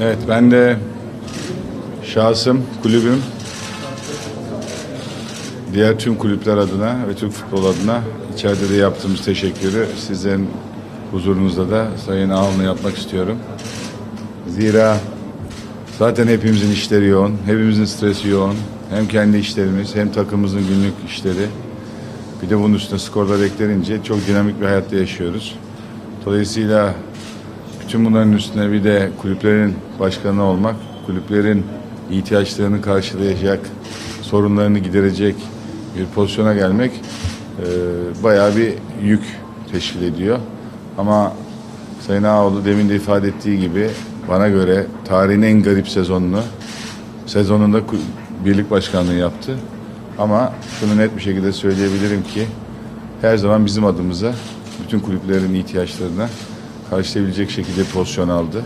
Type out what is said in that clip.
Evet ben de şahsım, kulübüm, diğer tüm kulüpler adına ve Türk futbol adına içeride de yaptığımız teşekkürü sizlerin huzurunuzda da Sayın Ağol'unu yapmak istiyorum. Zira zaten hepimizin işleri yoğun, hepimizin stresi yoğun. Hem kendi işlerimiz hem takımımızın günlük işleri. Bir de bunun üstüne skorlar eklenince çok dinamik bir hayatta yaşıyoruz. Dolayısıyla bütün bunların üstüne bir de kulüplerin başkanı olmak, kulüplerin ihtiyaçlarını karşılayacak, sorunlarını giderecek bir pozisyona gelmek e, bayağı bir yük teşkil ediyor. Ama Sayın Ağoğlu demin de ifade ettiği gibi bana göre tarihin en garip sezonunu sezonunda birlik başkanlığı yaptı. Ama şunu net bir şekilde söyleyebilirim ki her zaman bizim adımıza bütün kulüplerin ihtiyaçlarına karşılayabilecek şekilde pozisyon aldı.